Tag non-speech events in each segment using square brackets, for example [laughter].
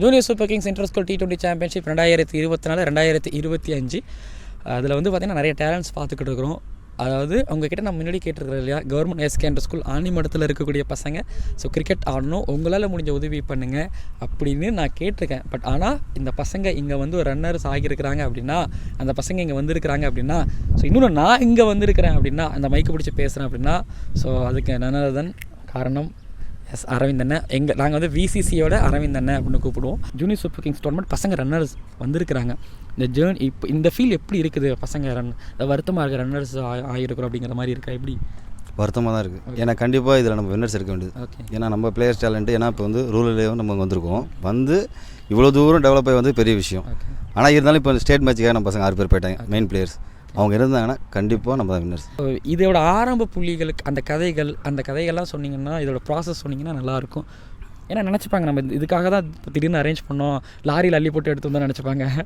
Junior super kings inter school T twenty championship ரெண்டாயிரத்தி இருபத்தி நாலு ரெண்டாயிரத்தி இருபத்தி அஞ்சு. அதில் வந்து பார்த்திங்கன்னா நிறைய டேலண்ட்ஸ் பார்த்துக்கிட்டு இருக்கிறோம். அதாவது அவங்கக்கிட்ட நான் முன்னாடி கேட்டிருக்கிறேன் இல்லையா? கவர்மெண்ட் எஸ்கே இன்டர் ஸ்கூல் ஆணிமடத்தில் இருக்கக்கூடிய பசங்க. ஸோ கிரிக்கெட் ஆடணும். உங்களால் முடிஞ்ச உதவி பண்ணுங்கள் அப்படின்னு நான் கேட்டிருக்கேன். பட் ஆனால் இந்த பசங்க இங்கே வந்து ஒரு ரன்னர்ஸ் ஆகியிருக்கிறாங்க அப்படின்னா அந்த பசங்க இங்கே வந்திருக்கிறாங்க அப்படின்னா ஸோ இன்னொன்று நான் இங்கே வந்திருக்கிறேன் அப்படின்னா அந்த மைக்கு பிடிச்சி பேசுகிறேன் அப்படின்னா ஸோ அதுக்கு நனதன் காரணம்? எஸ் அரவிந்த் அண்ணன் எங்கள் நாங்கள் வந்து விசிசியோட அரவிந்த் அண்ணன் அப்படின்னு கூப்பிடுவோம். ஜூனியர் சூப்பர் கிங்ஸ் டோர்னமெண்ட் பசங்க ரன்னர்ஸ் வந்திருக்கிறாங்க. இந்த ஜேர்னி இப்போ இந்த ஃபீல் எப்படி இருக்குது? பசங்க ரன் வருத்தமாக இருக்க ரன்னர்ஸ் ஆகிருக்கிறோம் அப்படிங்கிற மாதிரி இருக்கா? எப்படி? வருத்தமாக தான் இருக்குது ஏன்னா கண்டிப்பாக இதில் நம்ம வின்னர்ஸ் இருக்க வேண்டியது. ஓகே ஏன்னா நம்ம பிளேயர்ஸ் டேலண்ட்டு ஏன்னா இப்போ வந்து ரூரல்லேயும் நம்ம வந்திருக்கோம். வந்து இவ்வளோ தூரம் டெவலப் ஆகி வந்து பெரிய விஷயம். ஆனால் இருந்தாலும் இப்போ ஸ்டேட் மேட்ச்சுக்காக நம்ம பசங்க ஆறு பேர் போயிட்டாங்க மெயின் பிளேயர்ஸ் அவங்க இருந்தாங்கன்னா கண்டிப்பாக நம்ம தான் வின்னர்ஸ் இதோட ஆரம்ப புள்ளிகளுக்கு அந்த கதைகள் அந்த கதைகள்லாம் சொன்னீங்கன்னா இதோட ப்ராசஸ் சொன்னீங்கன்னா நல்லாயிருக்கும். ஏன்னா நினச்சிப்பாங்க நம்ம இது- இதுக்காக தான் திடீர்னு அரேஞ்ச் பண்ணோம். லாரியில் அள்ளி போட்டு எடுத்து வந்தோம் நினச்சிப்பாங்க.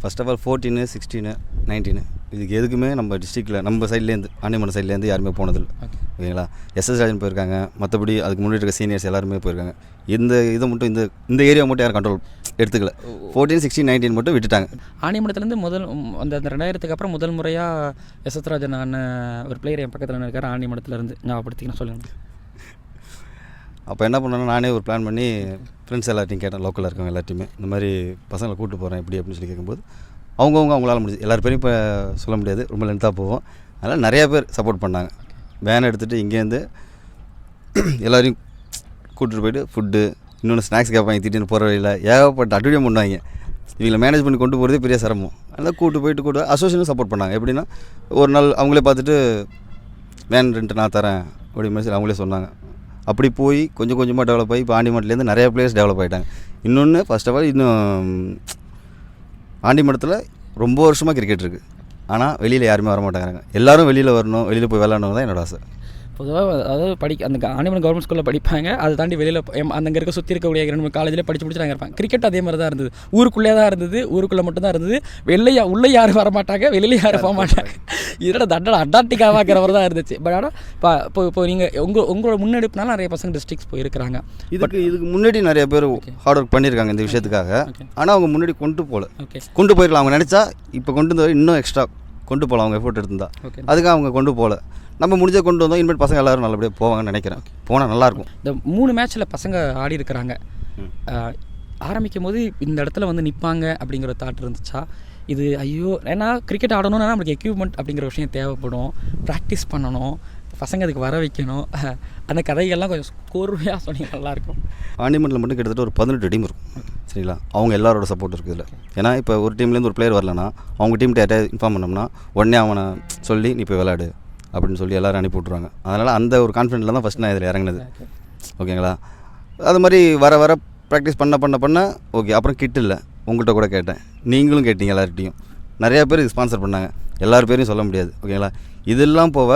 First of all fourteen sixteen nineteen இதுக்கு எதுக்குமே நம்ம டிஸ்ட்ரிக்டில் நம்ம சைட்லேருந்து ஆண்டிமன் சைட்லேருந்து யாருமே போனதில்லை. ஓகே ஓகேங்களா? எஸ்எஸ் ராஜன் போயிருக்காங்க. மற்றபடி அதுக்கு முன்னாடி இருக்க சீனியர்ஸ் எல்லாருமே போயிருக்காங்க. இந்த இதை மட்டும் இந்த இந்த ஏரியா மட்டும் யாரும் கண்ட்ரோல் எடுத்துக்கல. ஃபோர்டீன் சிக்ஸ்டீன் நைன்டீன் மட்டும் விட்டுட்டாங்க. ஆணிமடத்துலேருந்து முதல் அந்த அந்த ரெண்டாயிரத்துக்கு அப்புறம் முதல் முறையாக எஸ் ராஜன் அண்ணன் ஒரு பிளேயர் என் பக்கத்தில் இருக்கார் ஆணிமடத்துலேருந்து ஞாபகப்படுத்திக்கணும் சொல்லுங்கள் அப்போ என்ன பண்ணேன்னா நானே ஒரு பிளான் பண்ணி ஃப்ரெண்ட்ஸ் எல்லாத்தையும் கேட்டேன் லோக்கலில் இருக்கவங்க எல்லாத்தையுமே இந்த மாதிரி பசங்களை கூப்பிட்டு போகிறேன் எப்படி அப்படின்னு சொல்லி கேட்கும்போது அவங்கவுங்க அவங்களால முடிஞ்சு எல்லார் பேரையும் இப்போ சொல்ல முடியாது ரொம்ப லென்த்தாக போவோம். அதனால் நிறையா பேர் சப்போர்ட் பண்ணாங்க. வேன் எடுத்துகிட்டு இங்கேருந்து எல்லாரையும் கூட்டிட்டு போயிட்டு ஃபுட்டு இன்னொன்று ஸ்நாக்ஸ் கேட்பாங்க திடீர்னு போகிற வழியில். ஏகப்பட்ட அட்டுடியம் பண்ணுவாங்க இவங்களை மேனேஜ் பண்ணி கொண்டு போகிறதே பெரிய சிரமம். அதனால் கூட்டு போயிட்டு கூட அசோசியேஷனும் சப்போர்ட் பண்ணாங்க. எப்படின்னா ஒரு நாள் அவங்களே பார்த்துட்டு வேன் ரெண்டு நான் தரேன் அப்படி மாதிரி சொல்லி அவங்களே சொன்னாங்க. அப்படி போய் கொஞ்சம் கொஞ்சமாக டெவலப் ஆகி இப்போ ஆண்டிமட்டத்துலேருந்து நிறையா பிளேயர்ஸ் டெவலப் ஆகிட்டாங்க இன்னொன்று ஃபஸ்ட் ஆஃப் ஆல் இன்னும் ஆண்டிமட்டத்தில் ரொம்ப வருஷமாக கிரிக்கெட் இருக்குது ஆனால் வெளியில் யாருமே வர மாட்டேங்கிறாங்க எல்லாரும் வெளியில் வரணும் வெளியில் போய் விளாடணும் தான் என்னோடய ஆசை. பொதுவாக அதாவது படிக்க அந்த ஆணிமன் கவர்மெண்ட் ஸ்கூலில் படிப்பாங்க. அதை தாண்டி வெளியில் அங்கே இருக்க சுற்றி இருக்கக்கூடிய ரெண்டு மூணு காலேஜில் படிச்சு படிச்சு நாங்கள் இருப்பாங்க. கிரிக்கெட் அதே மாதிரி தான் இருந்தது. ஊருக்குள்ளே தான் இருந்தது. ஊருக்குள்ளே மட்டும் தான் இருந்தது. வெளியே உள்ளே யாரும் வர மாட்டாங்க. வெளியில் யாரும் போக மாட்டாங்க. இதோட தண்டனை அட்டாட்டிக்காவாக்கிறவர் தான் இருந்துச்சு. பட் ஆனால் இப்போ இப்போ இப்போ நீங்கள் உங்கள் உங்களோட முன்னெடுப்புனால நிறைய பசங்க டிஸ்ட்ரிக்ஸ் போயிருக்கிறாங்க. இதுக்கு இதுக்கு முன்னாடி நிறைய பேர் ஹார்ட் ஒர்க் பண்ணியிருக்காங்க இந்த விஷயத்துக்காக. ஆனால் அவங்க முன்னாடி கொண்டு போகல கொண்டு போயிருக்கலாம். அவங்க நினச்சா இப்போ கொண்டு வந்து இன்னும் எக்ஸ்ட்ரா கொண்டு போகலாம் அவங்க எஃபோர்ட் எடுத்திருந்தா. ஓகே அதுக்காக அவங்க கொண்டு போகல நம்ம முடிஞ்ச கொண்டு வந்தோம். இனிமேல் பசங்க எல்லாரும் நல்லபடியாக போவாங்கன்னு நினைக்கிறேன். போனால் நல்லாயிருக்கும். இந்த மூணு மேட்ச்சில் பசங்க ஆடி இருக்கிறாங்க. ஆரம்பிக்கும் போது இந்த இடத்துல வந்து நிற்பாங்க அப்படிங்கிற தாட் இருந்துச்சா? இது ஐயோ ஏன்னா கிரிக்கெட் ஆடணும்னா நம்மளுக்கு எக்யூப்மெண்ட் அப்படிங்கிற விஷயம் தேவைப்படும். ப்ராக்டிஸ் பண்ணணும். பசங்க அதுக்கு வர வைக்கணும். [laughs] அந்த கதைகள்லாம் கொஞ்சம் கோர்வையாக சொன்னீங்க நல்லாயிருக்கும். ஆண்டிமெண்ட்டில் மட்டும் கிட்டத்தட்ட ஒரு பதினெட்டு டீம் இருக்கும். சரிங்களா? அவங்க எல்லாரோட சப்போர்ட் இருக்குது இதில். ஏன்னா இப்போ ஒரு டீம்லேருந்து ஒரு பிளேயர் வரலனா அவங்க டீம்கிட்ட யார்ட்ட இன்ஃபார்ம் பண்ணோம்னா உடனே அவனை சொல்லி நீ போய் விளையாடு. அப்படின்னு சொல்லி எல்லாரும் அனுப்பி விட்ருவாங்க அதனால் அந்த ஒரு கான்ஃபிடென்ட்டில் தான் ஃபஸ்ட் நான் இதில் இறங்குனது. ஓகேங்களா? அது மாதிரி வர வர ப்ராக்டிஸ் பண்ண பண்ண பண்ண ஓகே அப்புறம் கிட் இல்லை. உங்கள்கிட்ட கூட கேட்டேன். நீங்களும் கேட்டீங்க எல்லார்கிட்டையும். நிறையா பேர் இது ஸ்பான்சர் பண்ணாங்க. எல்லார் பேரையும் சொல்ல முடியாது. ஓகேங்களா? இதெல்லாம் போக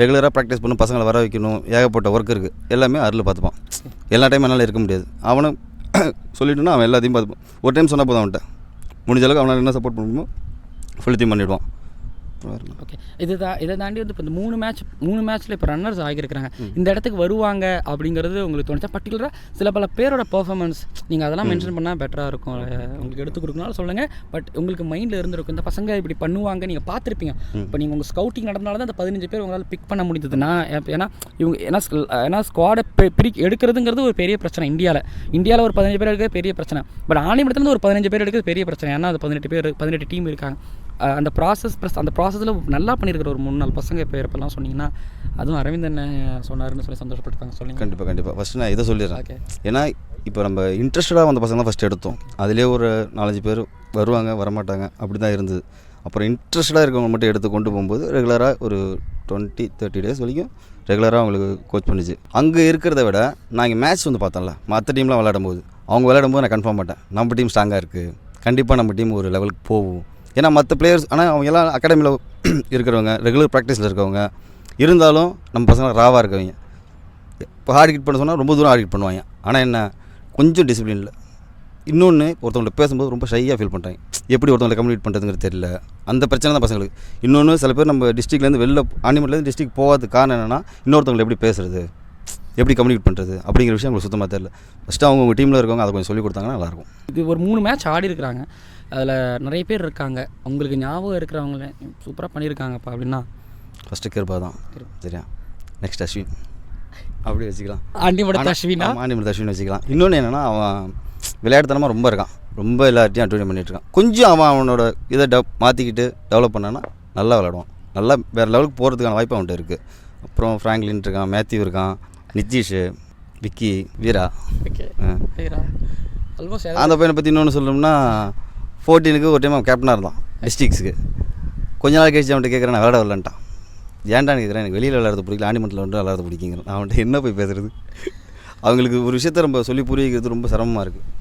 ரெகுலராக ப்ராக்டிஸ் பண்ணும் பசங்களை வர வைக்கணும் ஏகப்பட்ட ஒர்க் இருக்குது எல்லாமே அருள் பார்த்துப்பான். எல்லா டைமும் என்னால் இருக்க முடியாது. அவனை [coughs] சொல்லிட்டுனா அவன் எல்லாத்தையும் பார்த்துப்பான். ஒரு டைம் சொன்னால் போதும் அவன்கிட்ட. முடிஞ்ச அளவுக்கு அவனால் என்ன சப்போர்ட் பண்ணணுமோ முடியுமோ பண்ணிவிடுவான் ஓகே இது தான் இதை தாண்டி வந்து இப்போ இந்த மூணு மேட்ச் மூணு மேட்ச்சில் இப்போ ரன்னர்ஸ் ஆகியிருக்கிறாங்க. இந்த இடத்துக்கு வருவாங்க அப்படிங்கிறது உங்களுக்கு தோணுச்சா? பர்டிகுலராக சில பல பேரோட பெர்ஃபார்மன்ஸ் நீங்கள் அதெல்லாம் மென்ஷன் பண்ணால் பெட்டராக இருக்கும். உங்களுக்கு எடுத்து கொடுக்கனாலும் சொல்லுங்கள் பட் உங்களுக்கு மைண்டில் இருந்திருக்கும். இந்த பசங்க இப்படி பண்ணுவாங்க நீங்கள் பார்த்துருப்பீங்க. இப்போ நீங்கள் உங்கள் ஸ்கவுட்டிங் நடந்தனால தான் அந்த பதினஞ்சு பேர் உங்களால் பிக் பண்ண முடிஞ்சது. நான் ஏன்னா இவங்க ஏன்னா ஏன்னா ஸ்குவாடை பிரி எடுக்கிறதுங்கிறது ஒரு பெரிய பிரச்சனை இந்தியாவில் இந்தியாவில் ஒரு பதினஞ்சு பேர் எடுக்கிறது பெரிய பிரச்சனை. பட் ஆணிமடத்துலேருந்து ஒரு பதினஞ்சு பேர் எடுக்கிறது பெரிய பிரச்சனை. ஏன்னா அது பதினெட்டு பேர் பதினெட்டு டீம் இருக்காங்க. அந்த ப்ராசஸ் ப்ளஸ் அந்த ப்ராசஸில் நல்லா பண்ணியிருக்கிற ஒரு மூணு நாலு பசங்க பேரப்பெல்லாம் சொன்னீங்கன்னா அதுவும் அரவிந்த் என்ன சொன்னாருன்னு சொல்லி சந்தோஷப்பட்டுருக்காங்க. சொல்லுங்க. கண்டிப்பாக கண்டிப்பாக ஃபஸ்ட்டு நான் இதை சொல்லிடுறேன். ஓகே ஏன்னா இப்போ நம்ம இன்ட்ரெஸ்டடாக வந்த பசங்க தான் ஃபஸ்ட் எடுத்தோம். அதுலேயே ஒரு நாலஞ்சு பேர் வருவாங்க வரமாட்டாங்க. அப்படி தான் இருந்தது. அப்புறம் இன்ட்ரெஸ்டடாக இருக்கவங்க மட்டும் எடுத்து கொண்டு போகும்போது ரெகுலராக ஒரு டுவெண்ட்டி தேர்ட்டி டேஸ் வரைக்கும் ரெகுலராக அவங்களுக்கு கோச் பண்ணிச்சு. அங்கே இருக்கிறத விட இங்கே மேட்ச் வந்து பார்த்தேன்ல மற்ற டீம்லாம் விளையாடும் போது அவங்க விளையாடும் போது நான் கன்ஃபார்ம் மாட்டேன் நம்ம டீம் ஸ்ட்ராங்காக இருக்குது கண்டிப்பாக நம்ம டீம் ஒரு லெவலுக்கு போகும். ஏன்னா மற்ற பிளேயர்ஸ் ஆனால் அவங்க எல்லாம் அகாடமியில் [clears throat] இருக்கிறவங்க ரெகுலர் ப்ராக்டிஸில் இருக்கவங்க. இருந்தாலும் நம்ம பசங்க ராவாக இருக்கவங்க. இப்போ ஹார்ட் ஹிட் பண்ண சொன்னால் ரொம்ப தூரம் ஹார்ட் ஹிட் பண்ணுவாங்க. ஆனால் என்ன? கொஞ்சம் டிசிப்ளின் இல்லை. இன்னொன்று ஒருத்தவங்கள்ட்ட பேசும்போது ரொம்ப ஷையாக ஃபீல் பண்ணுறாங்க எப்படி ஒருத்தவங்களை கம்யூனிகேட் பண்ணுறதுங்கிறது தெரியல. அந்த பிரச்சனை தான் பசங்களுக்கு. இன்னொன்று சில பேர் நம்ம டிஸ்ட்ரிக்ட்லேருந்து வெளில ஆனிமல்லேருந்து டிஸ்ட்ரிக் போகாத காரணம் என்னென்னா இன்னொருத்தவங்களை எப்படி பேசுறது? எப்படி கம்யூனிகேட் பண்ணுறது அப்படிங்கிற விஷயம் உங்களுக்கு சுத்தமாக தெரியல. ஃபஸ்ட்டு அவங்க உங்கள் டீமில் இருக்கவங்க அதை கொஞ்சம் சொல்லி கொடுத்தாங்கன்னா நல்லாயிருக்கும். இது ஒரு மூணு மேட்ச் ஆடி இருக்கிறாங்க அதில் நிறைய பேர் இருக்காங்க. உங்களுக்கு ஞாபகம் இருக்கிறவங்கள சூப்பராக பண்ணியிருக்காங்கப்பா அப்படின்னா? ஃபஸ்ட்டு கிருபா தான். சரியா? நெக்ஸ்ட் அஸ்வின். அப்படி வச்சுக்கலாம். அண்டிமடத்த அஸ்வினா? ஆண்டிமர் அஸ்வின் வச்சுக்கலாம். இன்னொன்று என்னென்னா அவன் விளையாட்டுத்தனமாக ரொம்ப இருக்கான். ரொம்ப எல்லார்ட்டையும் அட்வைட் பண்ணிட்டு இருக்கான். கொஞ்சம் அவன் அவனோட இதை டெவ் மாற்றிக்கிட்டு டெவலப் பண்ணான்னா நல்லா விளையாடுவான். நல்லா வேறு லெவலுக்கு போகிறதுக்கான வாய்ப்பு அவன்கிட்ட இருக்குது அப்புறம் ஃப்ராங்க்லின் இருக்கான் மேத்யூ இருக்கான் நித்தீஷ் விக்கி வீரா. அந்த பையனை பற்றி இன்னொன்று சொல்லணும்னா ஃபோர்டீனுக்கு ஒரு டைம் அவன் கேப்டனாக இருந்தான் டிஸ்ட்ரிக்ஸுக்கு கொஞ்ச நாள் கழிச்சு அவன்கிட்ட கேட்குறேன் நான் விளையாட வரலன்ட்டான். ஏன்டான்னு கேட்குறேன் எனக்கு வெளியில் விளையாடுறது பிடிக்கல ஆண்டிமெண்ட்டில் வந்து விளையாடுறது பிடிக்குங்கிறேன் நான் அவன்கிட்ட என்ன போய் பேசுறது? அவங்களுக்கு ஒரு விஷயத்த நம்ம சொல்லி புரிய வைக்கிறது ரொம்ப சிரமமாக இருக்குது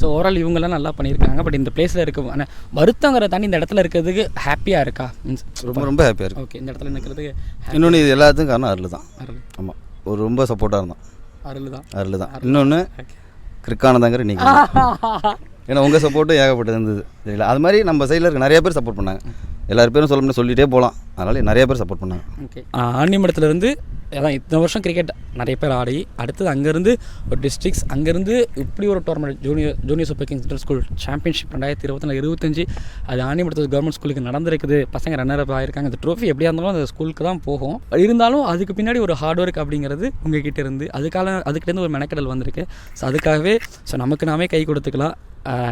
ஸோ ஓவரால் இவங்கெல்லாம் நல்லா பண்ணியிருக்காங்க பட் இந்த பிளேஸில் இருக்க ஆனால் வருத்தங்கிற தாண்டி இந்த இடத்துல இருக்கிறதுக்கு ஹாப்பியாக இருக்கா? மீன்ஸ் ரொம்ப ரொம்ப ஹாப்பியாக இருக்குது ஓகே இந்த இடத்துல நிற்கிறதுக்கு இன்னொன்று இது எல்லாத்துக்கும் காரணம் அருள் தான். அருள். ஆமாம் ஒரு ரொம்ப சப்போர்ட்டாக இருந்தான். அருள் தான். அருள் தான். இன்னொன்று கிரிக்கானதாங்கிற நீங்கள் [laughs] ஏன்னா உங்கள் சப்போர்ட்டும் ஏகப்பட்டது இருந்தது. சரிங்களா? அது மாதிரி நம்ம சைடில் இருக்க நிறைய பேர் சப்போர்ட் பண்ணாங்க. எல்லார் பேரும் சொல்ல முடியும் சொல்லிகிட்டே போகலாம் அதனால் நிறைய பேர் சப்போர்ட் பண்ணாங்க. ஓகே ஆண்டிமடத்துலேருந்து அதான் இத்தனை வருஷம் கிரிக்கெட் நிறைய பேர் ஆடி அடுத்தது அங்கேருந்து ஒரு டிஸ்ட்ரிக்ஸ் அங்கேருந்து இப்படி ஒரு tournament junior junior super kings inter school championship ரெண்டாயிரத்தி இருபத்தி நாலு இருபத்தஞ்சு அது ஆண்டிமடத்து கவர்மெண்ட் ஸ்கூலுக்கு நடந்திருக்குது. பசங்க ரன்னர் அப் ஆயிருக்காங்க. அந்த ட்ரோஃபி எப்படியா இருந்தாலும் அந்த ஸ்கூலுக்கு தான் போகும். இருந்தாலும் அதுக்கு பின்னாடி ஒரு ஹார்ட் ஒர்க் அப்படிங்கிறது உங்ககிட்ட இருந்து அதுக்காக அதுக்கிட்டேருந்து ஒரு மெனக்கடல் வந்திருக்கு. ஸோ அதுக்காகவே ஸோ நமக்கு நாமே கை கொடுத்துக்கலாம்.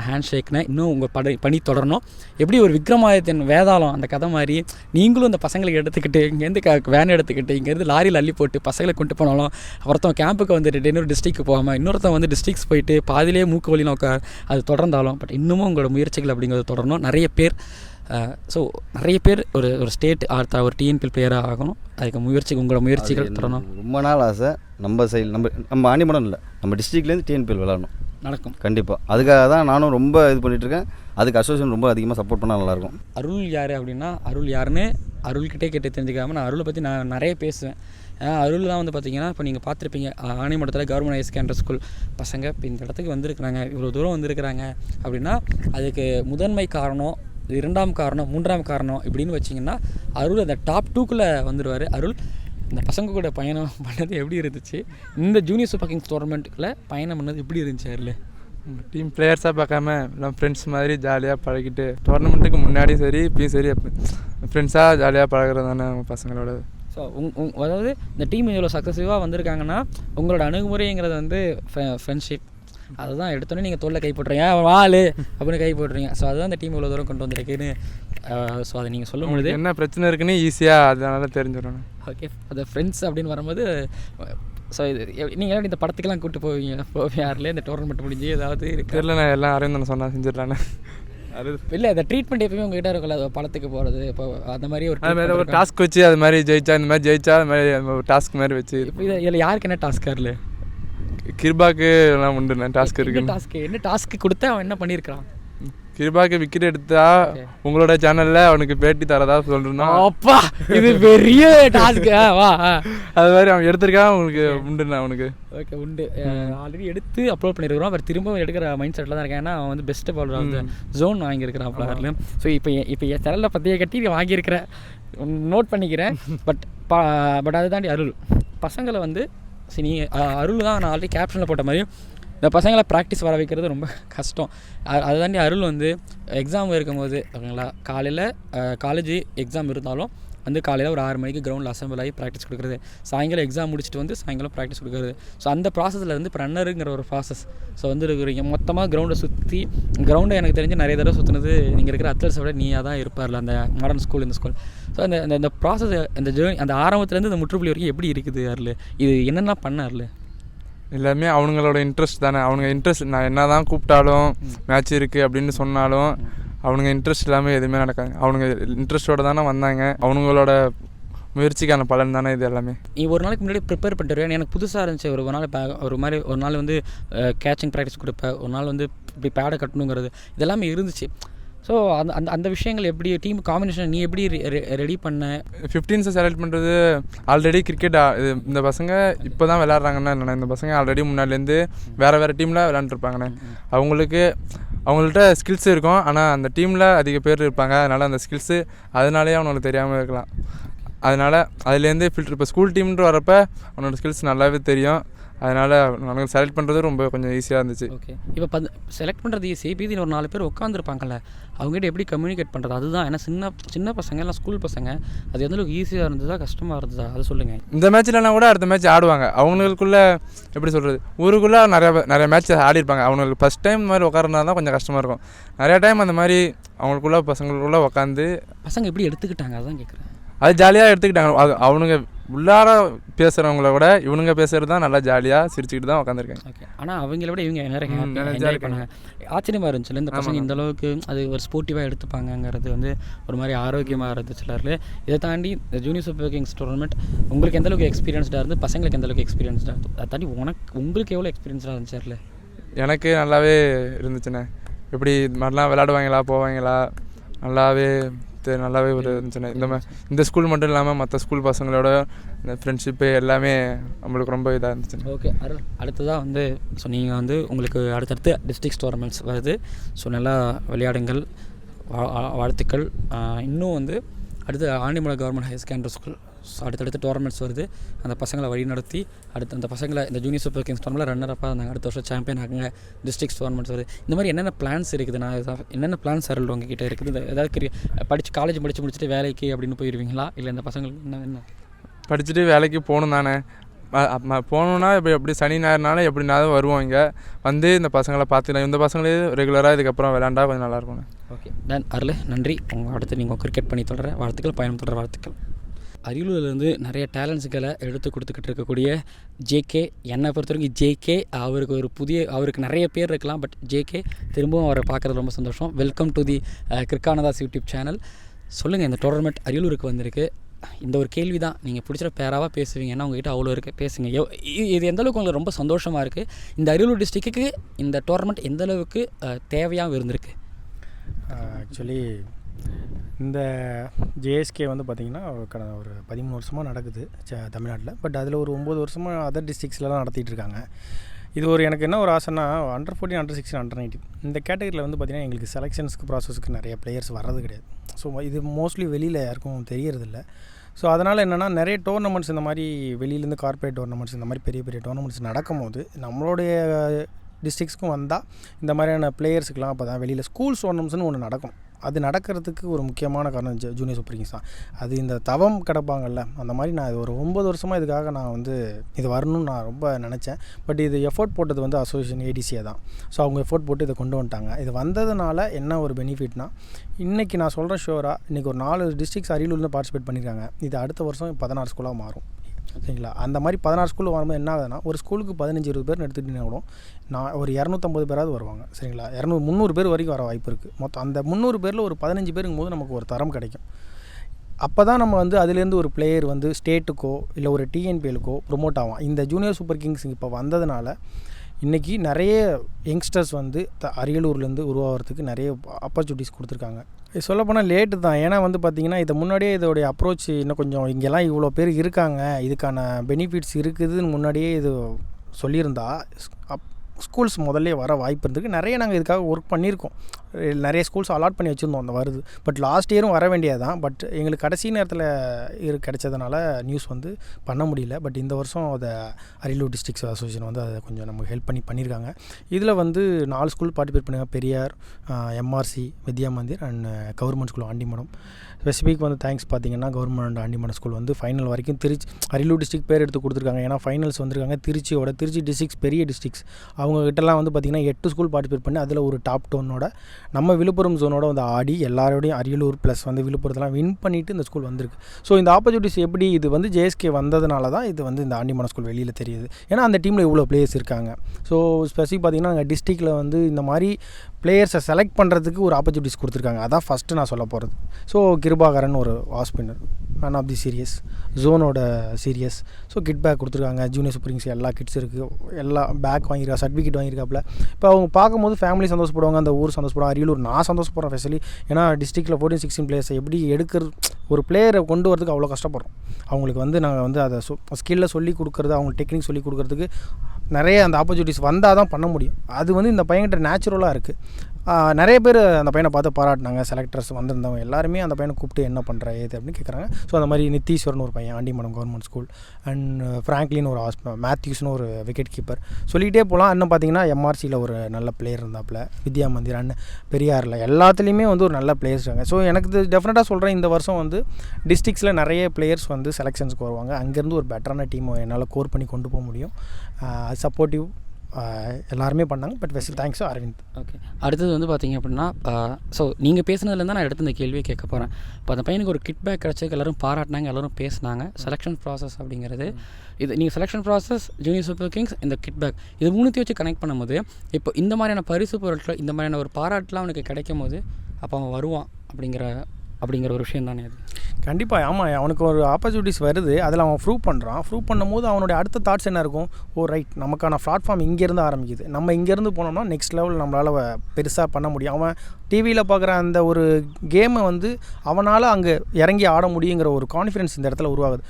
ஹேண்ட் ஷேக்னு இன்னும் உங்கள் படை பணி தொடரணும். எப்படி ஒரு விக்ரமாதித்யன் வேதாளம் அந்த கதை மாதிரி நீங்களும் இந்த பசங்களை எடுத்துக்கிட்டு இங்கேருந்து க வேன் எடுத்துக்கிட்டு இங்கேருந்து லாரியில் அள்ளி போட்டு பசங்களை கொண்டு போனாலும் ஒருத்தன் கேம்புக்கு வந்துட்டு இன்னொரு டிஸ்ட்ரிக்ட் போகாமல் இன்னொருத்தன் வந்து டிஸ்ட்ரிக்ஸ் போயிட்டு பாதியிலே மூக்கு வழி நோக்க அது தொடர்ந்தாலும் பட் இன்னமும் உங்களோட முயற்சிகள் அப்படிங்கிறது தொடரணும். நிறைய பேர் ஸோ நிறைய பேர் ஒரு ஒரு ஸ்டேட் அடுத்த ஒரு டிஎன்பிஎல் பிளேயராக ஆகணும். அதுக்கு முயற்சி உங்களோட முயற்சிகள் தொடரணும். ரொம்ப நாள் ஆசை. நம்ம சைடு நம்ம நம்ம ஆண்டிமடம் இல்லை. நம்ம டிஸ்ட்ரிக்ட்லேருந்து டிஎன்பிஎல் விளாடணும் நடக்கும். கண்டிப்பாக அதுக்காக தான் நானும் ரொம்ப இது பண்ணிட்டு இருக்கேன் அதுக்கு அசோசியேஷன் ரொம்ப அதிகமாக சப்போர்ட் பண்ணால் நல்லாயிருக்கும். அருள் யார் அப்படின்னா அருள் யாருன்னு அருள்கிட்டே கேட்டு தெரிஞ்சுக்காம நான் அருளை பற்றி நான் நிறைய பேசுவேன். ஏன்னா அருள் தான் வந்து பார்த்தீங்கன்னா இப்போ நீங்கள் பார்த்துருப்பீங்க ஆணிமடத்தில் கவர்மெண்ட் ஹையர் செகண்டரி ஸ்கூல் பசங்க இப்போ இந்த இடத்துக்கு வந்திருக்கிறாங்க இவ்வளோ தூரம் வந்திருக்கிறாங்க. அப்படின்னா அதுக்கு முதன்மை காரணம் இரண்டாம் காரணம் மூன்றாம் காரணம் இப்படின்னு வச்சிங்கன்னா அருள் அந்த டாப் டூக்குள்ளே வந்துடுவார் அருள் இந்த பசங்க கூட [laughs] பயணம் பண்ணது எப்படி இருந்துச்சு? இந்த ஜூனியர் சூப்பர் கிங்ஸ் டோர்னமெண்ட்டுக்குள்ளே பயணம் பண்ணது எப்படி இருந்துச்சு அருள்? டீம் பிளேயர்ஸாக பார்க்காம எல்லாம் ஃப்ரெண்ட்ஸ் மாதிரி ஜாலியாக பழகிட்டு டோர்னமெண்ட்டுக்கு முன்னாடியும் சரி இப்பயும் சரி ஃப்ரெண்ட்ஸாக ஜாலியாக பழகிறது தானே பசங்களோட ஸோ உங் உங் அதாவது இந்த டீம் இவ்வளோ சக்ஸஸிவாக வந்திருக்காங்கன்னா உங்களோட அணுகுமுறைங்கிறது வந்து ஃப்ரெண்ட்ஷிப் அதுதான் எடுத்தோன்னே நீங்கள் தோளில் கை போட்டுறீங்க. வாளு அப்படின்னு கை போட்டுறீங்க. ஸோ அதுதான் இந்த டீம் இவ்வளோ தூரம் கொண்டு வந்திருக்குன்னு ஸோ அதை நீங்கள் சொல்லும் பொழுது என்ன பிரச்சனை இருக்குன்னு ஈஸியாக அதனால தெரிஞ்சிடணும். ஓகே அது ஃப்ரெண்ட்ஸ் அப்படின்னு வரும்போது ஸோ இது நீங்கள் இந்த படத்துக்கெல்லாம் கூப்பிட்டு போவீங்க. போவீங்க யாரில் இந்த டோர்னமெண்ட் முடிஞ்சு ஏதாவது இருக்கு? தெரில நான் எல்லாம் அரேஞ்ச் சொன்னா செஞ்சிடலான்னு. அது இல்லை இந்த ட்ரீட்மெண்ட் எப்பயுமே உங்ககிட்ட இருக்குல்ல அது படத்துக்கு போகிறது இப்போ அந்த மாதிரி ஒரு அது மாதிரி ஒரு? டாஸ்க் வச்சு அது மாதிரி ஜெயிச்சா இந்த மாதிரி ஜெயிச்சா அது மாதிரி ஒரு டாஸ்க் மாதிரி வச்சு இப்போ இது இதில் யாருக்கு என்ன டாஸ்க் வரல கிருபாக்கு எல்லாம் உண்டு டாஸ்க் என்ன இருக்கு டாஸ்க் என்ன டாஸ்க் கொடுத்து அவன் என்ன பண்ணியிருக்கான் கிருபாக்கு விக்கெட் எடுத்தா உங்களோட சேனல்ல அவனுக்கு பேட்டி தரதா சொல்றோம் அப்பா இது பெரிய டாஸ்க் வா அது மாதிரி அவன் எடுத்திருக்கா உங்களுக்கு உண்டுண்ணா அவனுக்கு? ஓகே உண்டு. ஆல்ரெடி எடுத்து அப்லோட் பண்ணியிருக்கிறோம். அவர் திரும்ப எடுக்கிற மைண்ட் செட்டில் தான் இருக்கேன். ஏன்னா அவன் வந்து பெஸ்ட் பவுலர் வந்து ஜோன் வாங்கியிருக்கிறான் பிளேயர்ல ஸோ இப்போ இப்போ என் சேனலில் பற்றிய கட்டி நீ வாங்கியிருக்கிறேன் நோட் பண்ணிக்கிறேன். பட் பட் அதை தாண்டி அருள். பசங்களை வந்து சரி நீ அருள் தான் நான் ஆல்ரெடி கேப்ஷனில் போட்ட மாதிரி இந்த பசங்களை ப்ராக்டிஸ் வர வைக்கிறது ரொம்ப கஷ்டம். அதுதாண்டி அதை தாண்டி அருள் வந்து எக்ஸாம் இருக்கும்போது ஓகேங்களா காலையில் காலேஜ் எக்ஸாம் இருந்தாலும் வந்து காலையில் ஒரு ஆறு மணிக்கு கிரவுண்டில் அசம்பிள் ஆகி ப்ராக்டிஸ் கொடுக்குறது. சாயங்காலம் எக்ஸாம் முடிச்சுட்டு வந்து சாயங்காலம் ப்ராக்டிஸ் கொடுக்குறது. ஸோ அந்த ப்ராசஸில் இருந்து இப்போ ரன்னருங்கிற ஒரு ப்ராசஸ் ஸோ வந்து இருக்கிறீங்க மொத்தமாக கிரவுண்டை சுற்றி கிரவுண்டை எனக்கு தெரிஞ்சு நிறைய தடவை சுற்றுனது நீங்கள் இருக்கிற அத்லட்ஸை விட நீயாக தான் இருப்பார்ல அந்த மாடர்ன் ஸ்கூல் இந்த ஸ்கூல் ஸோ அந்த அந்த இந்த ப்ராசஸ் அந்த ஜேர்னி அந்த ஆரம்பத்துலேருந்து இந்த முற்றுப்புள்ளி வரைக்கும் எப்படி இருக்குது அருள்? இது என்னென்ன பண்ண அருள்? எல்லாமே அவனுங்களோட இன்ட்ரெஸ்ட் தானே. அவனுங்க இன்ட்ரெஸ்ட் நான் என்ன தான் கூப்பிட்டாலும் மேட்ச் இருக்குது அப்படின்னு சொன்னாலும் அவனுங்க இன்ட்ரெஸ்ட் இல்லாமல் எதுவுமே நடக்காது அவனுங்க இன்ட்ரெஸ்ட்டோட தானே வந்தாங்க. அவனுங்களோட முயற்சிக்கான பலன் தானே இது எல்லாமே. நீ ஒரு நாளைக்கு முன்னாடி ப்ரிப்பேர் பண்ணிட்டு? எனக்கு புதுசாக இருந்துச்சு. ஒரு நாள் பே ஒரு மாதிரி ஒரு நாள் வந்து கேச்சிங் ப்ராக்டிஸ் கொடுப்பேன் ஒரு நாள் வந்து இப்படி பேடை கட்டணுங்கிறது. இதெல்லாமே இருந்துச்சு. ஸோ அந்த அந்த அந்த விஷயங்கள் எப்படி டீம் காம்பினேஷன் நீ எப்படி ரெடி பண்ண? ஃபிஃப்டீன்ஸை செலக்ட் பண்ணுறது ஆல்ரெடி கிரிக்கெட் இந்த பசங்க இப்போ தான் விளாட்றாங்கன்னு இந்த பசங்க ஆல்ரெடி முன்னாடிலேருந்து வேறு வேறு டீமில் விளாண்டுருப்பாங்கண்ணே அவங்களுக்கு அவங்கள்ட்ட ஸ்கில்ஸ் இருக்கும். ஆனால் அந்த டீமில் அதிக பேர் இருப்பாங்க. அதனால் அந்த ஸ்கில்ஸு அதனாலேயே அவனுக்கு தெரியாமல் இருக்கலாம். அதனால் அதுலேருந்து ஃபில்ட்ரு இப்போ ஸ்கூல் டீம்ன்ற வரப்போ அவனோட ஸ்கில்ஸ் நல்லாவே தெரியும். அதனால் நமக்கு செலக்ட் பண்ணுறது ரொம்ப கொஞ்சம் ஈஸியாக இருந்துச்சு. ஓகே இப்போ பத் செலக்ட் பண்ணுறது ஈஸி பிதின்னு ஒரு நாலு பேர் உட்காந்துருப்பாங்கல்ல அவங்ககிட்ட எப்படி கம்யூனிகேட் பண்ணுறது அதுதான். ஏன்னா சின்ன சின்ன பசங்க எல்லாம் ஸ்கூல் பசங்க அது எந்த அளவுக்கு ஈஸியாக இருந்ததா கஷ்டமாக இருந்ததா? அது சொல்லுங்கள் இந்த மேட்ச்லலாம் கூட அடுத்த மேட்ச் ஆடுவாங்க. அவங்களுக்குள்ள எப்படி சொல்கிறது ஊருக்குள்ளே நிறைய நிறைய மேட்ச் ஆடிருப்பாங்க அவங்களுக்கு ஃபஸ்ட் டைம் இந்த மாதிரி உட்காரனா தான் கொஞ்சம் கஷ்டமாக இருக்கும். நிறையா டைம் அந்த மாதிரி அவங்களுக்குள்ள பசங்களுக்குள்ள உட்காந்து பசங்க எப்படி எடுத்துக்கிட்டாங்க? அதான் கேட்குறேன் அது ஜாலியாக எடுத்துக்கிட்டாங்க. அது அவனுங்க உள்ளார பேசுகிறவங்கள விட இவனுங்க பேசுகிறது தான் நல்லா ஜாலியாக சிரிச்சுக்கிட்டு தான் உட்காந்துருக்காங்க ஓகே ஆனால் அவங்கள விட இவங்க நிறைய jolly பண்ணாங்க. ஆச்சரியமாக இருந்துச்சுல இந்த பசங்க. இந்த அளவுக்கு அது ஒரு ஸ்போர்ட்டிவாக எடுத்துப்பாங்கங்கிறது வந்து ஒரு மாதிரி ஆரோக்கியமாக இருந்துச்சு எல்லாருல இதை தாண்டி இந்த ஜூனியர் சூப்பர் கிங்ஸ் டோர்னமெண்ட் உங்களுக்கு எந்த அளவுக்கு எக்ஸ்பீரியன்ஸ்டாக இருந்து பசங்களுக்கு எந்த அளவுக்கு எக்ஸ்பீரியன்ஸ்டாக இருந்து அதை தாண்டி உனக்கு உங்களுக்கு எவ்வளோ எக்ஸ்பீரியன்ஸ்டாக இருந்துச்சு எனக்கு நல்லாவே இருந்துச்சுண்ணே. எப்படி இது மாதிரிலாம் விளையாடுவாங்களா போவாங்களா நல்லாவே நல்லாவே ஒரு இருந்துச்சுண்ணே இந்த மாதிரி இந்த ஸ்கூல் மட்டும் இல்லாமல் மற்ற ஸ்கூல் பசங்களோட இந்த ஃப்ரெண்ட்ஷிப்பு எல்லாமே நம்மளுக்கு ரொம்ப இதாக இருந்துச்சுண்ணே ஓகே அருள் அடுத்ததாக வந்து ஸோ நீங்கள் வந்து உங்களுக்கு அடுத்தடுத்து டிஸ்ட்ரிக்ஸ் டோர்னமெண்ட்ஸ் வருது. ஸோ நல்லா விளையாடுங்கள் வா- வாழ்த்துக்கள். இன்னும் வந்து அடுத்து Andimalai government higher secondary school அடுத்தடுத்து டோர்னமெண்ட்ஸ் வருது. அந்த பசங்களை வழி நடத்தி அடுத்து அந்த பசங்களை இந்த ஜூனியர் சூப்பர் கிங்ஸ் ரன்னர் அப்பாக இருந்தாங்க. அடுத்த வருஷம் சாம்பியன் ஆகுங்க. டிஸ்ட்ரிக்ஸ் டோர்னமெண்ட்ஸ் வருது. இந்த மாதிரி என்னென்ன பிளான்ஸ் இருக்குது? நான் என்னென்ன பிளான்ஸ் அருள் உங்ககிட்ட இருக்குது? இந்த ஏதாவது கிரி படித்து காலேஜ் படித்து முடிச்சுட்டு வேலைக்கு அப்படின்னு போயிடுவீங்களா இல்லை இந்த பசங்களுக்கு என்ன என்ன? படிச்சுட்டு வேலைக்கு போகணும் தானே. போகணுன்னா இப்போ எப்படி சனி ஞாயிறுனால எப்படினாலும் வருவோம் இங்கே. வந்து இந்த பசங்களை பார்த்துக்கலாம். இந்த பசங்களே ரெகுலராக இதுக்கப்புறம் விளையாண்டா கொஞ்சம் நல்லாயிருக்கும்ண்ணே ஓகே டன் அருள் நன்றி. உங்கள் அடுத்து நீங்கள் கிரிக்கெட் பண்ணி தொடர. வாழ்த்துக்கள் பயணம் தொடர வாழ்த்துக்கள். அரியலூர்லேருந்து நிறைய டேலண்ட்ஸுகளை எடுத்து கொடுத்துக்கிட்டு இருக்கக்கூடிய ஜேகே என்னை பொறுத்த வரைக்கும் ஜேகே அவருக்கு ஒரு புதிய அவருக்கு நிறைய பேர் இருக்கலாம் பட் ஜேகே திரும்பவும் அவரை பார்க்குறது ரொம்ப சந்தோஷம். வெல்கம் டு தி கிருக்கானதாஸ் யூடியூப் சேனல் சொல்லுங்கள் இந்த டோர்னமெண்ட் அரியலூருக்கு வந்திருக்கு. இந்த ஒரு கேள்வி தான் நீங்கள் பிடிச்ச பேராவாக பேசுவீங்க. ஏன்னா உங்ககிட்ட அவ்வளோ இருக்குது பேசுங்க. எவ்- இது எந்தளவுக்கு உங்களுக்கு ரொம்ப சந்தோஷமாக இருக்குது இந்த அரியலூர் டிஸ்ட்ரிக்ட்டுக்கு இந்த டோர்னமெண்ட் எந்தளவுக்கு uh, தேவையாகவும் இருந்திருக்கு? ஆக்சுவலி இந்த ஜேஎஸ்கே வந்து பார்த்திங்கன்னா கடந்த ஒரு பதிமூணு வருஷமாக நடக்குது ச- தமிழ்நாட்டில். பட் அதில் ஒரு ஒம்பது வருஷமாக அதர் டிஸ்ட்ரிக்ஸ்லாம் நடத்திட்டு இருக்காங்க. இது ஒரு எனக்கு என்ன ஒரு ஆசைன்னா under fourteen under sixteen under nineteen இந்த கேட்டகரியில் வந்து பார்த்திங்கன்னா எங்களுக்கு செலெக்ஷன்ஸ்க்கு ப்ராசஸ்க்கு நிறைய பிளேயர்ஸ் வர்றது கிடையாது. ஸோ இது மோஸ்ட்லி வெளியில் யாருக்கும் தெரியறதில்ல. ஸோ அதனால் என்னென்னா நிறைய டோர்னமெண்ட்ஸ் இந்த மாதிரி வெளியிலேருந்து கார்ப்பரேட் டோர்னமெண்ட்ஸ் இந்த மாதிரி பெரிய பெரிய டோர்னமெண்ட்ஸ் நடக்கும்போது நம்மளுடைய டிஸ்ட்ரிக்ஸ்க்கும் வந்தால் இந்த மாதிரியான பிளேயர்ஸுக்கெலாம் அப்போ தான் வெளியில் ஸ்கூல்ஸ் டோர்னமெண்ட்ஸ்னு ஒன்று நடக்கும். அது நடக்கிறதுக்கு ஒரு முக்கியமான காரணம் ஜூனியர் சூப்பர் கிங்ஸ் தான். அது இந்த தவம் கிடப்பாங்கல்ல அந்த மாதிரி நான் இது ஒரு ஒம்பது வருஷமாக இதுக்காக நான் வந்து இது வரணும்னு நான் ரொம்ப நினச்சேன். பட் இது எஃபோர்ட் போட்டது வந்து அசோசியேஷன் ஏடிசியை தான். ஸோ அவங்க எஃபோர்ட் போட்டு இதை கொண்டு வந்துட்டாங்க. இது வந்ததுனால என்ன ஒரு பெனிஃபிட்னா இன்றைக்கி நான் சொல்கிறேன் ஷோராக இன்றைக்கி ஒரு நாலு டிஸ்ட்ரிக்ஸ் அரியலூர்லேருந்து பார்ட்டிசிபேட் பண்ணியிருக்காங்க இது அடுத்த வருஷம் பதினாறு ஸ்கூலாக மாறும். சரிங்களா? அந்த மாதிரி பதினாறு ஸ்கூல் வரும்போது என்ன ஆகுதுன்னா ஒரு ஸ்கூலுக்கு பதினஞ்சு இருபது பேர் எடுத்துக்கிட்டீங்கன்னா கூட நான் ஒரு இரநூத்தம்பது பேராவது வருவாங்க சரிங்களா? இரநூறு முந்நூறு பேர் வரைக்கும் வர வாய்ப்பு இருக்குது மொத்தம் அந்த முந்நூறு பேரில் ஒரு பதினஞ்சு பேருங்கும் போது நமக்கு ஒரு தரம் கிடைக்கும். அப்போ தான் நம்ம வந்து அதுலேருந்து ஒரு பிளேயர் வந்து ஸ்டேட்டுக்கோ இல்லை ஒரு டிஎன்பிஎலுக்கோ ப்ரொமோட் ஆகும் இந்த ஜூனியர் சூப்பர் கிங்ஸ் இப்போ வந்ததுனால இன்றைக்கி நிறைய யங்ஸ்டர்ஸ் வந்து த அரியலூர்லேருந்து உருவாகிறதுக்கு நிறைய ஆப்பர்ச்சுனிட்டிஸ் கொடுத்துருக்காங்க. இது சொல்லப்போனால் லேட்டு தான். ஏன்னா வந்து பார்த்திங்கன்னா இதை முன்னாடியே இதோடைய அப்ரோச் இன்னும் கொஞ்சம் இங்கெல்லாம் இவ்வளோ பேர் இருக்காங்க. இதுக்கான பெனிஃபிட்ஸ் இருக்குதுன்னு முன்னாடியே இது சொல்லியிருந்தா ஸ்கூல்ஸ் முதல்ல வர வாய்ப்பு இருந்திருக்கு. நிறைய நாங்கள் இதுக்காக ஒர்க் பண்ணியிருக்கோம். நிறைய ஸ்கூல்ஸ் அலாட் பண்ணி வச்சுருந்தோம் அந்த வருது. பட் லாஸ்ட் இயரும் வர வேண்டியதான் பட் எங்களுக்கு கடைசி நேரத்தில் இரு கிடைச்சதுனால நியூஸ் வந்து பண்ண முடியல. பட் இந்த வருஷம் அதை அரியலூர் டிஸ்ட்ரிக்ஸ் அசோசியேஷன் வந்து அதை கொஞ்சம் நமக்கு ஹெல்ப் பண்ணி பண்ணியிருக்காங்க இதில் வந்து நாலு ஸ்கூல் பார்ட்டிசிபேட் பண்ணுங்க Periyar MRC Vidya Mandir and government school Andimadam. Specific வந்து தேங்க்ஸ் பார்த்தீங்கன்னா கவர்மெண்ட் ஆண்டிமடம் ஸ்கூல் வந்து ஃபைனல் வரைக்கும் திருச்சி அரியலூர் டிஸ்ட்ரிக் பேர் எடுத்து கொடுத்துருக்காங்க. ஏன்னா ஃபைனல்ஸ் வந்திருக்காங்க திருச்சியோட திருச்சி டிஸ்ட்ரிக்ஸ் பெரிய டிஸ்ட்ரிக்ஸ் அவங்ககிட்டலாம் வந்து பார்த்திங்கன்னா எட்டு ஸ்கூல் பார்ட்டிசிபேட் பண்ணி அதில் ஒரு டாப் டோனோட நம்ம விழுப்புரம் ஜோனோட வந்து ஆடி எல்லாரோடையும் அரியலூர் ப்ளஸ் வந்து விழுப்புரத்தெல்லாம் வின் பண்ணிவிட்டு இந்த ஸ்கூல் வந்திருக்கு. ஸோ இந்த ஆப்பர்ச்சுனிட்டிஸ் எப்படி இது வந்து ஜேஎஸ்கே வந்ததுனால தான் இது வந்து இந்த ஆண்டிமன ஸ்கூல் வெளியில் தெரியுது. ஏன்னா அந்த டீமில் இவ்வளோ பிளேயர்ஸ் இருக்காங்க. ஸோ ஸ்பெசிஃபிக் பார்த்திங்கன்னா நாங்கள் டிஸ்ட்ரிக்டில் வந்து இந்த மாதிரி பிளேயர்ஸை செலக்ட் பண்ணுறதுக்கு ஒரு ஆப்பர்ச்சுனிட்டிஸ் கொடுத்துருக்காங்க. அதான் ஃபஸ்ட்டு நான் சொல்ல போகிறது ஸோ கிருபாகரன் ஒரு off spinner man of the series ஜோனோட series so kit bag கொடுத்துருக்காங்க. ஜூனியர் சூப்பர் கிங்ஸ் எல்லா கிட்ஸ் இருக்குது எல்லா பேக் வாங்கியிருக்கா சர்டிஃபிகேட் வாங்கியிருக்காப்புல. இப்போ அவங்க பார்க்கும்போது ஃபேமிலி சந்தோஷப்படுவாங்க. அந்த ஊர் சந்தோஷப்படுவாங்க. அரியலூர் நான் சந்தோஷப்படுறேன் ஃபெசிலி ஏன்னா டிஸ்ட்ரிக்டில் ஃபோர்டீன் சிக்ஸ்டீன் பிளேயர்ஸ் எப்படி எடுக்கிறது ஒரு பிளேயரை கொண்டு வரதுக்கு அவ்வளோ கஷ்டப்படுறோம். அவங்களுக்கு வந்து நாங்கள் வந்து அதை ஸ்கில்லை சொல்லி கொடுக்குறது அவங்க டெக்னிக் சொல்லி கொடுக்குறதுக்கு நிறைய அந்த ஆப்பர்ச்சுனிட்டிஸ் வந்தால் தான் பண்ண முடியும். அது வந்து இந்த பையன்கிட்ட நேச்சுரலாக இருக்குது நிறைய பேர் அந்த பையனை பார்த்து பாராட்டினாங்க. செலக்டர்ஸ் வந்திருந்தவங்க எல்லாருமே அந்த பையனை கூப்பிட்டு என்ன பண்ணுற ஏது அப்படின்னு கேட்குறாங்க ஸோ அந்த மாதிரி நித்தீஸ்வரன் ஒரு பையன் Andimadam government school and Franklin ஒரு ஹாஸ்ப மேத்யூஸ்னு ஒரு விக்கெட் கீப்பர் சொல்லிகிட்டே போகலாம் இன்னும் பார்த்தீங்கன்னா எம்ஆர்சியில் ஒரு நல்ல பிளேயர் இருந்தாப்புல வித்யா மந்திர் அண்ட் பெரியாரில். எல்லாத்துலேயுமே வந்து ஒரு நல்ல பிளேயர்ஸ் இருக்காங்க. ஸோ எனக்கு இது டெஃபினட்டாக சொல்கிறேன் இந்த வருஷம் வந்து டிஸ்ட்ரிக்ஸில் நிறைய பிளேயர்ஸ் வந்து செலெக்ஷன்ஸ்க்கு வருவாங்க. அங்கேருந்து ஒரு பெட்டரான டீம் என்னால் கோர் பண்ணி கொண்டு போக முடியும். சப்போர்ட்டிவ் எல்லாருமே பண்ணாங்க. But west thanks Aravind. Okay. அடுத்தது வந்து பார்த்தீங்க அப்படின்னா ஸோ நீங்கள் பேசுனதுலேருந்து நான் எடுத்து இந்த கேள்வியை கேட்க போகிறேன் இப்போ அந்த பையனுக்கு ஒரு கிட் பேக் கிடச்சதுக்கு எல்லோரும் பாராட்டினாங்க எல்லோரும் பேசினாங்க. செலெக்ஷன் ப்ராசஸ் அப்படிங்கிறது. இது நீங்கள் selection process junior super kings இந்த கிட் பேக் இது மூணுத்தையும் வச்சு கனெக்ட் பண்ணும்போது இப்போ இந்த மாதிரியான பரிசு பொருட்கள் இந்த மாதிரியான ஒரு பாராட்டுலாம் அவனுக்கு கிடைக்கும் போது அப்போ அவன் வருவான் அப்படிங்கிற அப்படிங்கிற ஒரு விஷயம் தானே அது? கண்டிப்பாக ஆமாம் அவனுக்கு ஒரு ஆப்பர்ச்சுனிட்டிஸ் வருது. அதில் அவன் ப்ரூவ் பண்ணுறான் ப்ரூவ் பண்ணும்போது அவனுடைய அடுத்த தாட்ஸ் என்ன இருக்கும்? ஓ ரைட் நமக்கான பிளாட்ஃபார்ம் இங்கேருந்து ஆரம்பிக்குது. நம்ம இங்கேருந்து போனோம்னா நெக்ஸ்ட் லெவல் நம்மளால் பெருசாக பண்ண முடியும். அவன் டிவியில் பார்க்குற அந்த ஒரு கேமை வந்து அவனால் அங்கே இறங்கி ஆட முடியுங்கிற ஒரு கான்ஃபிடன்ஸ் இந்த இடத்துல உருவாகுது.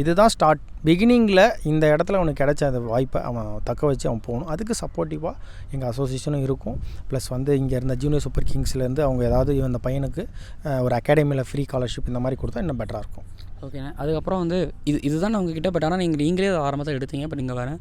இதுதான் ஸ்டார்ட் பிகினிங்கில் இந்த இடத்துல அவனுக்கு கிடைச்ச அந்த வாய்ப்பை அவன் தக்க வச்சு அவன் போகணும். அதுக்கு சப்போர்ட்டிவாக எங்கள் அசோசியேஷனும் இருக்கும். ப்ளஸ் வந்து இங்கே இருந்த ஜூனியர் சூப்பர் கிங்ஸ்லேருந்து அவங்க ஏதாவது இந்த பையனுக்கு ஒரு அகாடமியில் ஃப்ரீ ஸ்காலர்ஷிப் இந்த மாதிரி கொடுத்தா இன்னும் பெட்டராக இருக்கும். ஓகேண்ணே. அதுக்கப்புறம் வந்து இது இதுதான் நான் உங்ககிட்ட பட் ஆனால் நீங்கள் நீங்களே அதை ஆரம்பத்தில் எடுத்தீங்க பட் நீங்கள் வரேன்.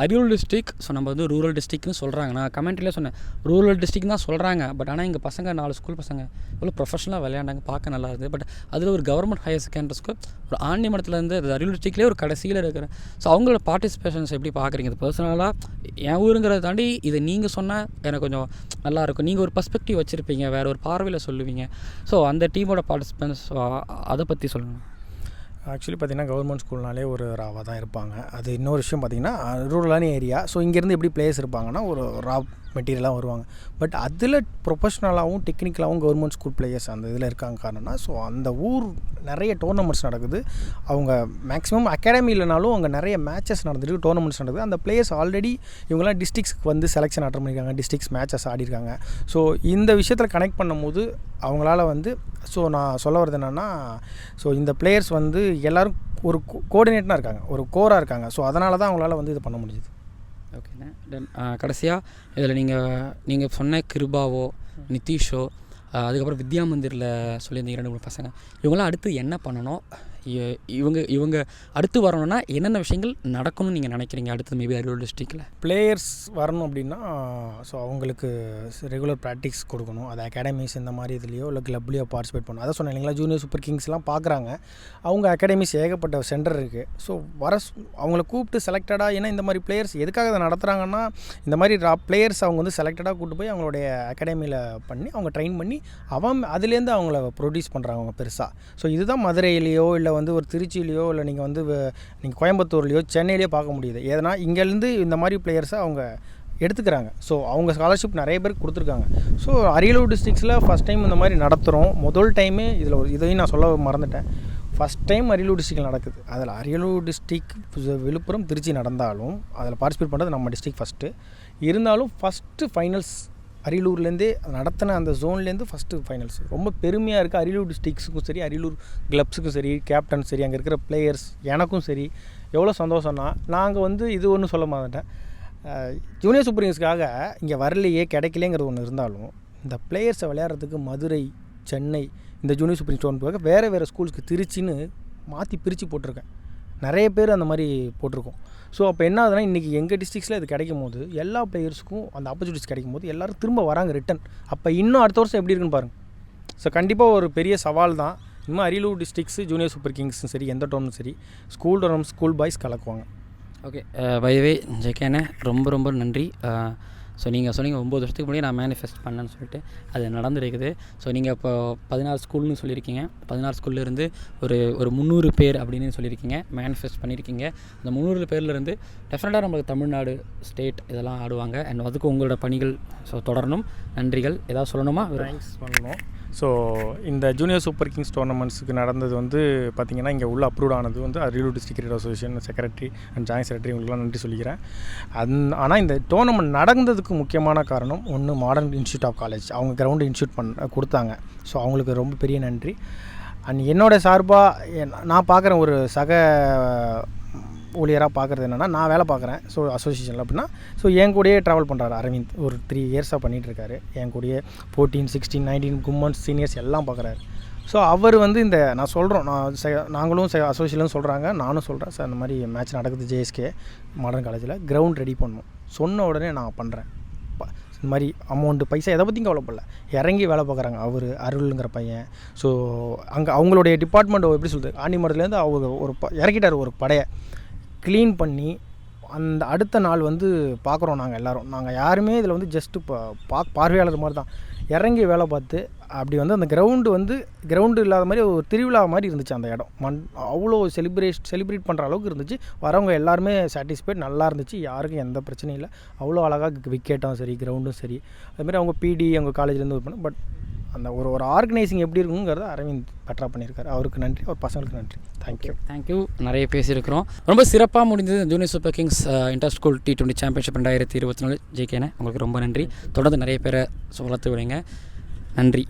அரியலூர் டிஸ்ட்ரிக் ஸோ நம்ம வந்து ரூரல் டிஸ்ட்ரிக்னு சொல்கிறாங்க நான் கமெண்ட்லேயே சொன்னேன். ரூரல் டிஸ்ட்ரிக் தான் சொல்கிறாங்க பட் ஆனால் எங்கள் பசங்க நாலு ஸ்கூல் பசங்க இவ்வளோ ப்ரொஃபஷனலாக விளையாண்டாங்க பார்க்க நல்லா இருக்குது. பட் அதில் ஒரு கவர்மெண்ட் ஹையர் செகண்டரி ஸ்கூல் ஒரு ஆண்டிமடத்துலேருந்து அது அரியலூர் டிஸ்ட்ரிக்லேயே ஒரு கடைசியில் இருக்கிற. ஸோ அவங்களோட பார்ட்டிசிபேஷன்ஸ் எப்படி பார்க்குறீங்க? இது பர்சனலாக என் ஊருங்கிறத தாண்டி இதை நீங்கள் சொன்னால் எனக்கு கொஞ்சம் நல்லா இருக்கும். நீங்கள் ஒரு பர்ஸ்பெக்டிவ் வச்சுருப்பீங்க வேறு ஒரு பார்வையில் சொல்லுவீங்க. ஸோ அந்த டீமோட பார்ட்டிசிபென்ட்ஸ் அதை பற்றி சொல்லுங்கள் ஆக்சுவலி பார்த்தீங்கன்னா கவர்மெண்ட் ஸ்கூல்னாலே ஒரு ராவாக தான் இருப்பாங்க. அது இன்னொரு விஷயம் பார்த்திங்கன்னா ரூரலான ஏரியா ஸோ இங்கேருந்து எப்படி பிளேயர்ஸ் இருப்பாங்கன்னா ஒரு ரா மெட்டீரியலாக வருவாங்க. பட் அதில் ப்ரொஃபஷ்னலாகவும் டெக்னிக்கலாகவும் கவர்மெண்ட் ஸ்கூல் பிளேயர்ஸ் அந்த இதில் இருக்காங்க காரணம்னா ஸோ அந்த ஊர் நிறைய டோர்னமெண்ட்ஸ் நடக்குது. அவங்க மேக்ஸிமம் அகாடமி இல்லைனாலும் அங்கே நிறைய மேட்சஸ் நடந்துருக்கு டோர்னமெண்ட்ஸ் நடக்குது. அந்த பிளேயர்ஸ் ஆல்ரெடி இவங்கெல்லாம் டிஸ்ட்ரிக்ஸ்க்கு வந்து செலெக்ஷன் அட்டன் பண்ணியிருக்காங்க. டிஸ்ட்ரிக்ஸ் மேட்சஸ் ஆடிருக்காங்க ஸோ இந்த விஷயத்தில் கனெக்ட் பண்ணும்போது அவங்களால வந்து ஸோ நான் சொல்ல வர்றது என்னென்னா ஸோ இந்த பிளேயர்ஸ் வந்து எல்லோரும் ஒரு கோஆர்டினேட்டாக இருக்காங்க. ஒரு கோராக இருக்காங்க. ஸோ அதனால தான் அவங்களால வந்து இது பண்ண முடியுது ஓகேண்ணே. தென் கடைசியாக இதில் நீங்கள் நீங்கள் சொன்ன கிருபாவோ நிதிஷோ அதுக்கப்புறம் வித்யா மந்திரில் சொல்லியிருந்தீங்க ரெண்டு மூணு பசங்க. இவங்களாம் அடுத்து என்ன பண்ணணும்? இவங்க இவங்க அடுத்து வரணும்னா என்னென்ன விஷயங்கள் நடக்கணும்னு நீங்கள் நினைக்கிறீங்க அடுத்து மேபி அரியலூர் டிஸ்ட்ரிக்டில் பிளேயர்ஸ் வரணும் அப்படின்னா ஸோ அவங்களுக்கு ரெகுலர் ப்ராக்டிஸ் கொடுக்கணும். அது அகாடமிஸ் இந்த மாதிரி இதுலேயோ இல்லை கிளப்லேயோ பார்ட்டிசிபேட் பண்ணணும். அதான் சொன்னேன் இல்லைங்களா ஜூனியர் சூப்பர் கிங்ஸ்லாம் பார்க்குறாங்க அவங்க அகாடமிஸ் ஏகப்பட்ட சென்டர் இருக்குது ஸோ வர அவங்கள கூப்பிட்டு செலக்டடாக ஏன்னா இந்த மாதிரி பிளேயர்ஸ் எதுக்காக அதை நடத்துகிறாங்கன்னா இந்த மாதிரி பிளேயர்ஸ் அவங்க வந்து செலக்டடாக கூப்பிட்டு போய் அவங்களுடைய அகாடமியில் பண்ணி அவங்க ட்ரெயின் பண்ணி அவன் அதுலேருந்து அவங்கள ப்ரொடியூஸ் பண்ணுறாங்க அவங்க பெருசாக ஸோ இதுதான் மதுரையிலேயோ இல்லை வந்து ஒரு திருச்சியிலையோ இல்லை நீங்கள் வந்து நீங்கள் கோயம்புத்தூர்லேயோ சென்னையிலையோ பார்க்க முடியுது. ஏன்னா இங்கேருந்து இந்த மாதிரி பிளேயர்ஸை அவங்க எடுத்துக்கிறாங்க. ஸோ அவங்க ஸ்காலர்ஷிப் நிறைய பேருக்கு கொடுத்துருக்காங்க. ஸோ அரியலூர் டிஸ்ட்ரிக்ஸில் ஃபஸ்ட் டைம் இந்த மாதிரி நடத்துகிறோம் முதல் டைமே இதில் ஒரு இதையும் நான் சொல்ல மறந்துட்டேன். ஃபஸ்ட் டைம் அரியலூர் டிஸ்ட்ரிக்டில் நடக்குது. அதில் அரியலூர் டிஸ்ட்ரிக் விழுப்புரம் திருச்சி நடந்தாலும் அதில் பார்ட்டிசிபேட் பண்ணுறது நம்ம டிஸ்ட்ரிக் ஃபஸ்ட்டு இருந்தாலும் ஃபஸ்ட்டு ஃபைனல்ஸ் அரியலூர்லேருந்தே நடத்தின அந்த ஜோன்லேருந்து ஃபஸ்ட்டு ஃபைனல்ஸ் ரொம்ப பெருமையாக இருக்குது அரியலூர் டிஸ்ட்ரிக்ஸுக்கும் சரி அரியலூர் கிளப்ஸுக்கும் சரி கேப்டன் சரி அங்கே இருக்கிற பிளேயர்ஸ் எனக்கும் சரி எவ்வளோ சந்தோஷம்னா நாங்கள் வந்து இது ஒன்றும் சொல்ல மாட்டேன் ஜூனியர் சூப்பர் கிங்ஸ்க்காக இங்கே வரலையே கிடைக்கலேங்கிறது ஒன்று இருந்தாலும் இந்த பிளேயர்ஸை விளையாடுறதுக்கு மதுரை சென்னை இந்த ஜூனியர் சூப்பர் கிங்ஸ் டோர்னமெண்ட்டுக்காக வேறு வேறு ஸ்கூல்ஸ்க்கு திருச்சின்னு மாற்றி பிரித்து போட்டிருக்கேன். நிறைய பேர் அந்த மாதிரி போட்டிருக்கோம். ஸோ அப்போ என்ன ஆகுதுன்னா இன்றைக்கி எங்கள் டிஸ்ட்ரிக்ஸில் இது கிடைக்கும் போது எல்லா பிளேயர்ஸுக்கும் அந்த ஆப்பர்ச்சுனிட்டிஸ் கிடைக்கும் போது எல்லோரும் திரும்ப வராங்க ரிட்டன் அப்போ இன்னும் அடுத்த வருஷம் எப்படி இருக்குன்னு பாருங்கள் ஸோ கண்டிப்பாக ஒரு பெரிய சவால் தான். இன்னும் அரியலூர் டிஸ்ட்ரிக்ஸு ஜூனியர் சூப்பர் கிங்ஸும் சரி எந்த டோர்னும் சரி ஸ்கூல் டோர்னம் ஸ்கூல் பாய்ஸ் கலக்குவாங்க. ஓகே பைவே ஜெகேண்ணே ரொம்ப ரொம்ப நன்றி. Uh, ஸோ நீங்கள் சொன்னீங்க ஒம்பது வருஷத்துக்கு முன்னாடி நான் மேனிஃபெஸ்ட் பண்ணேன்னு சொல்லிட்டு அது நடந்துருக்குது ஸோ நீங்கள் இப்போ பதினாறு ஸ்கூல்னு சொல்லியிருக்கீங்க. பதினாறு ஸ்கூல்லேருந்து ஒரு ஒரு முந்நூறு பேர் அப்படின்னு சொல்லியிருக்கீங்க. மேனிஃபெஸ்ட் பண்ணியிருக்கீங்க. அந்த முந்நூறு பேர்லேருந்து டெஃபினட்டாக நம்மளுக்கு தமிழ்நாடு ஸ்டேட் இதெல்லாம் ஆடுவாங்க. அண்ட் அதுக்கு உங்களோட பணிகள் ஸோ தொடரணும். நன்றிகள். ஏதாவது சொல்லணுமா? தேங்க்ஸ் பண்ணணும் ஸோ இந்த ஜூனியர் சூப்பர் கிங்ஸ் டோர்னமெண்ட்ஸுக்கு நடந்தது வந்து பார்த்திங்கன்னா இங்கே உள்ள அப்ரூவ் ஆனது வந்து Ariyalur district cricket association secretary and joint secretary இவங்களுக்குலாம் நன்றி சொல்லிக்கிறேன். அந் ஆனால் இந்த டோர்னமெண்ட் நடந்ததுக்கு முக்கியமான காரணம் ஒன்று மாடர்ன் இன்ஸ்டியூட் ஆஃப் காலேஜ் அவங்க கிரவுண்டு இன்ஸ்டியூட் பண்ண கொடுத்தாங்க. ஸோ அவங்களுக்கு ரொம்ப பெரிய நன்றி. அண்ட் என்னோட சார்பாக நான் பார்க்குறேன் ஒரு சக ஊழியராக பார்க்குறது என்னென்னா நான் வேலை பார்க்குறேன். ஸோ அசோசியேஷனில் அப்படின்னா ஸோ என் கூடயே ட்ராவல் பண்ணுறாரு அரவிந்த். ஒரு த்ரீ இயர்ஸாக பண்ணிகிட்டு இருக்காரு. என் கூடயே ஃபோர்டீன் சிக்ஸ்டீன் நைன்டீன் கும்மன்ஸ் சீனியர்ஸ் எல்லாம் பார்க்குறாரு. ஸோ அவர் வந்து இந்த நான் சொல்கிறோம் நான் செ- நாங்களும் அசோசியலும் சொல்கிறாங்க நானும் சொல்கிறேன் சார் இந்த மாதிரி மேட்ச் நடக்குது ஜேஎஸ்கே மாடர்ன் காலேஜில் கிரவுண்ட் ரெடி பண்ணணும். சொன்ன உடனே நான் பண்ணுறேன் இந்த மாதிரி அமௌண்ட்டு பைசா எதை பற்றியும் கவலைப்படல. இறங்கி வேலை பார்க்குறாங்க அவர் அருள்ங்கிற பையன். ஸோ அங்கே அவங்களுடைய டிபார்ட்மெண்ட் எப்படி சொல்கிறது ஆண்டிமரத்துலேருந்து அவங்க ஒரு ப இறக்கிட்டார் ஒரு படையை. க்ளீன் பண்ணி அந்த அடுத்த நாள் வந்து பார்க்குறோம் நாங்கள் எல்லோரும். நாங்கள் யாருமே இதில் வந்து ஜஸ்ட்டு பா பா பார்வையாளர் மாதிரி தான் இறங்கி வேலை பார்த்து அப்படி வந்து அந்த கிரவுண்டு வந்து கிரவுண்டு இல்லாத மாதிரி ஒரு திருவிழா மாதிரி இருந்துச்சு அந்த இடம். மண் அவ்வளோ செலிப்ரேட் செலிப்ரேட் பண்ணுற அளவுக்கு இருந்துச்சு. வரவங்க எல்லாருமே சாட்டிஸ்ஃபைட் நல்லா இருந்துச்சு. யாருக்கும் எந்த பிரச்சனையும் இல்லை. அவ்வளோ அழகாக விக்கெட்டும் சரி கிரவுண்டும் சரி. அதுமாதிரி அவங்க பிடி அவங்க காலேஜ்லேருந்து இது பண்ண பட் அந்த ஒரு ஒரு ஆர்கனைசிங் எப்படி இருக்குங்கிறத அரவிந்த் பெட்டராக பண்ணியிருக்காரு. அவருக்கு நன்றி. அவர் பசங்களுக்கு நன்றி. தேங்க்யூ தேங்க்யூ நிறைய பேசியிருக்கிறோம். ரொம்ப சிறப்பாக முடிந்தது junior super kings inter school T twenty championship ரெண்டாயிரத்தி இருபத்தி நாலு. ஜெயிக்கேனே உங்களுக்கு ரொம்ப நன்றி. தொடர்ந்து நிறைய பேரை வளர்த்து விடுங்க நன்றி.